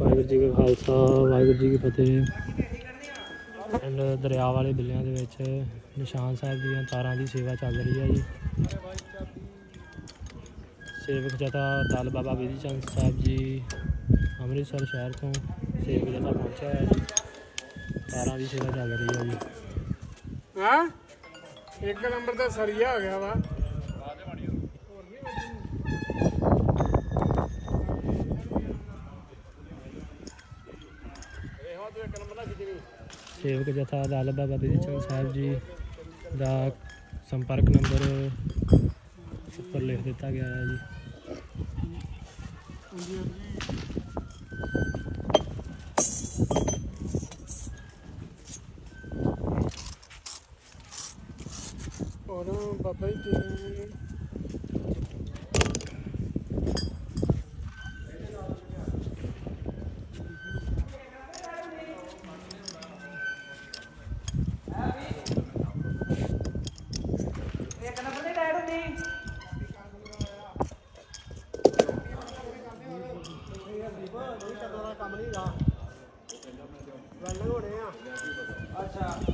ਵਾਹਿਗੁਰੂ ਜੀ ਕਾ ਖਾਲਸਾ, ਵਾਹਿਗੁਰੂ ਜੀ ਕੀ ਫਤਿਹ। ਪਿੰਡ ਦਰਿਆ ਵਾਲੇ ਬਿੱਲਿਆਂ ਦੇ ਵਿੱਚ ਨਿਸ਼ਾਨ ਸਾਹਿਬ ਦੀਆਂ ਤਾਰਾਂ ਦੀ ਸੇਵਾ ਚੱਲ ਰਹੀ ਹੈ ਜੀ। ਸੇਵਕ ਜਥਾ ਦਲ ਬਾਬਾ ਵਿਧੀ ਚੰਦ ਸਾਹਿਬ ਜੀ ਅੰਮ੍ਰਿਤਸਰ ਸ਼ਹਿਰ ਤੋਂ ਸੇਵਕ ਜਥਾ ਪਹੁੰਚਿਆ ਹੈ ਜੀ। ਤਾਰਾਂ ਦੀ ਸੇਵਾ ਚੱਲ ਰਹੀ ਹੈ ਜੀ। ਹਾਂ? ਇੱਕ ਨੰਬਰ ਦਾ ਸਰੀਆ ਆ ਗਿਆ ਵਾ। ਸੇਵਕ ਜਥਾ ਦਲ ਬਾਬਾ ਵਿਧੀ ਚੰਦ ਸਾਹਿਬ ਜੀ ਦਾ ਸੰਪਰਕ ਨੰਬਰ ਉੱਪਰ ਲਿਖ ਦਿੱਤਾ ਗਿਆ ਹੈ ਜੀ। ਔਰ ਬਾਬਾ ਜੀ ਕੰਮ ਨਹੀਂ ਰਾ ਵੈਲਡ ਹੋਣੇ ਆ ਅੱਛਾ।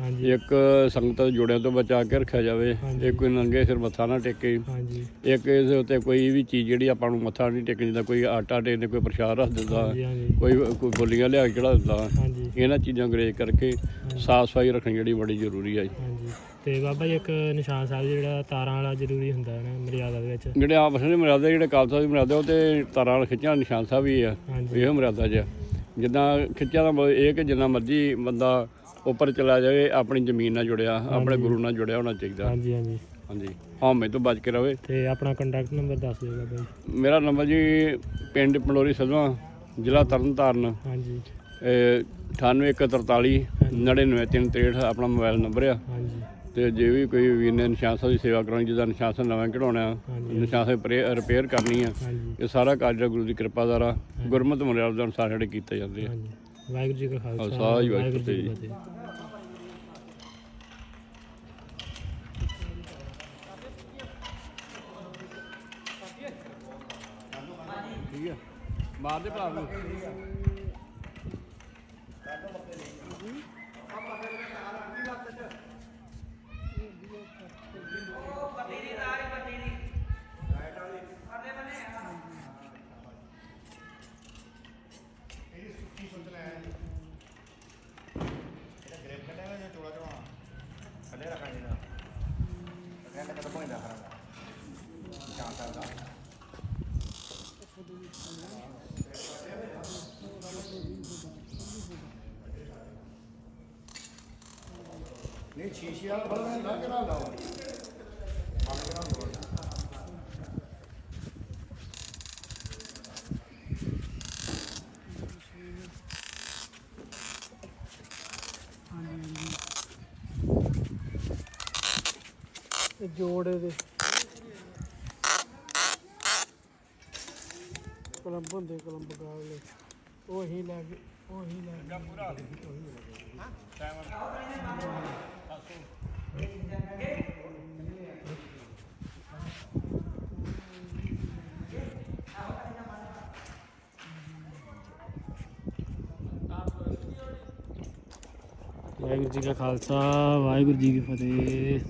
ਹਾਂਜੀ। ਇੱਕ ਸੰਗਤ ਜੋੜਿਆਂ ਤੋਂ ਬਚਾ ਕੇ ਰੱਖਿਆ ਜਾਵੇ। ਇੱਕ ਕੋਈ ਨੰਗੇ ਸਿਰ ਮੱਥਾ ਨਾ ਟੇਕੇ ਹਾਂਜੀ। ਇੱਕ ਇਸ ਉੱਤੇ ਕੋਈ ਵੀ ਚੀਜ਼ ਜਿਹੜੀ ਆਪਾਂ ਨੂੰ ਮੱਥਾ ਨਹੀਂ ਟੇਕਣੀ ਦਾ ਕੋਈ ਆਟਾ ਟੇਕ ਕੋਈ ਪ੍ਰਸ਼ਾਦ ਰੱਖ ਦਿੰਦਾ ਕੋਈ ਕੋਈ ਗੋਲੀਆਂ ਲਿਆ ਕੇ ਚੜਾ ਦਿੰਦਾ ਇਹਨਾਂ ਚੀਜ਼ਾਂ ਗਰੇਜ ਕਰਕੇ ਸਾਫ਼ ਸਫ਼ਾਈ ਰੱਖਣੀ ਜਿਹੜੀ ਬੜੀ ਜ਼ਰੂਰੀ ਹੈ ਜੀ। ਹਾਂਜੀ। ਤੇ ਬਾਬਾ ਜੀ ਇੱਕ ਨਿਸ਼ਾਨ ਸਾਹਿਬ ਜਿਹੜਾ ਤਾਰਾਂ ਵਾਲਾ ਜ਼ਰੂਰੀ ਹੁੰਦਾ ਹੈ ਨਾ ਮਰਿਆਦਾ ਦੇ ਵਿੱਚ? ਜਿਹੜੇ ਆਪਸ ਵਿੱਚ ਮਰਿਆਦਾ ਜਿਹੜੇ ਖਾਲਸਾ ਦੀ ਮਰਿਆਦਾ ਉਹ ਤੇ ਤਾਰਾਂ ਨਾਲ ਖਿੱਚਿਆ ਨਿਸ਼ਾਨ ਸਾਹਿਬ ਵੀ ਆ ਇਹੋ ਮਰਿਆਦਾ ਜਿਹਾ। ਜਿੱਦਾਂ ਖਿੱਚਿਆ ਦਾ ਇਹ ਕਿ ਜਿੰਨਾ ਮਰਜ਼ੀ ਬੰਦਾ ਉੱਪਰ ਚਲਾ ਜਾਵੇ ਆਪਣੀ ਜ਼ਮੀਨ ਨਾਲ ਜੁੜਿਆ ਆਪਣੇ ਗੁਰੂ ਨਾਲ ਜੁੜਿਆ ਹੋਣਾ ਚਾਹੀਦਾ। ਹਾਂਜੀ ਹਾਂਜੀ। ਹਾਂਜੀ। ਹਉਮੈ ਤੋਂ ਬਚ ਕੇ ਰਵੇ। ਤੇ ਆਪਣਾ ਕੰਟੈਕਟ ਨੰਬਰ ਦੱਸ ਦਿਓ ਜੀ। ਮੇਰਾ ਨੰਬਰ ਜੀ ਪਿੰਡ ਪੰਡੋਰੀ ਸਦਵਾ ਜ਼ਿਲ੍ਹਾ ਤਰਨਤਾਰਨ। ਹਾਂਜੀ। ਇਹ 98143 99363 ਆਪਣਾ ਮੋਬਾਈਲ ਨੰਬਰ ਆ। ਹਾਂਜੀ। ਤੇ ਜੇ ਵੀ ਕੋਈ ਵੀਰ ਨੇ ਨਿਸ਼ਾਨ ਸਾਹਿਬ ਦੀ ਸੇਵਾ ਕਰਾਉਣੀ ਜਿਹਦਾ ਨਿਸ਼ਾਨ ਸਾਹਿਬ ਨਵਾਂ ਕਢਾਉਣਾ ਹਾਂਜੀ। ਨਿਸ਼ਾਨ ਸਾਹਿਬ ਰਿਪੇਅਰ ਕਰਨੀ ਆ ਇਹ ਸਾਰਾ ਕਾਰਜ ਗੁਰੂ ਦੀ ਕਿਰਪਾ ਦਾਰਾ ਗੁਰਮਤ ਮਰਿਆਦਾ ਦੇ ਅਨੁਸਾਰ ਜਿਹੜੇ ਕੀਤੇ ਜਾਂਦੇ ਆ। ਵਾਹਿਗੁਰੂ ਜੀ ਕਾ ਖਾਲਸਾ ਵਾਹਿਗੁਰੂ ਜੀ ਕੀ। ਫਤਿਹ। ਠੀਕ ਹੈ। ਮਾਰ ਦੇ ਭਰਾ ਨੂੰ। ਨਹੀਂ ਸ਼ੀਸ਼ੇ ਵਾਲਾ ਬਲਦਾ ਨਾ ਕਰਾ ਲਾਓ ਜੋੜੇ ਦੇ। ਕਲੰਬ ਹੁੰਦੇ ਕਲੰਬ ਗਾਲੇ ਉਹੀ ਲੈ ਕੇ, ਉਹੀ ਲੈ ਕੇ। ਵਾਹਿਗੁਰੂ ਜੀ ਕਾ ਖਾਲਸਾ, ਵਾਹਿਗੁਰੂ ਜੀ ਕੀ ਫਤਿਹ।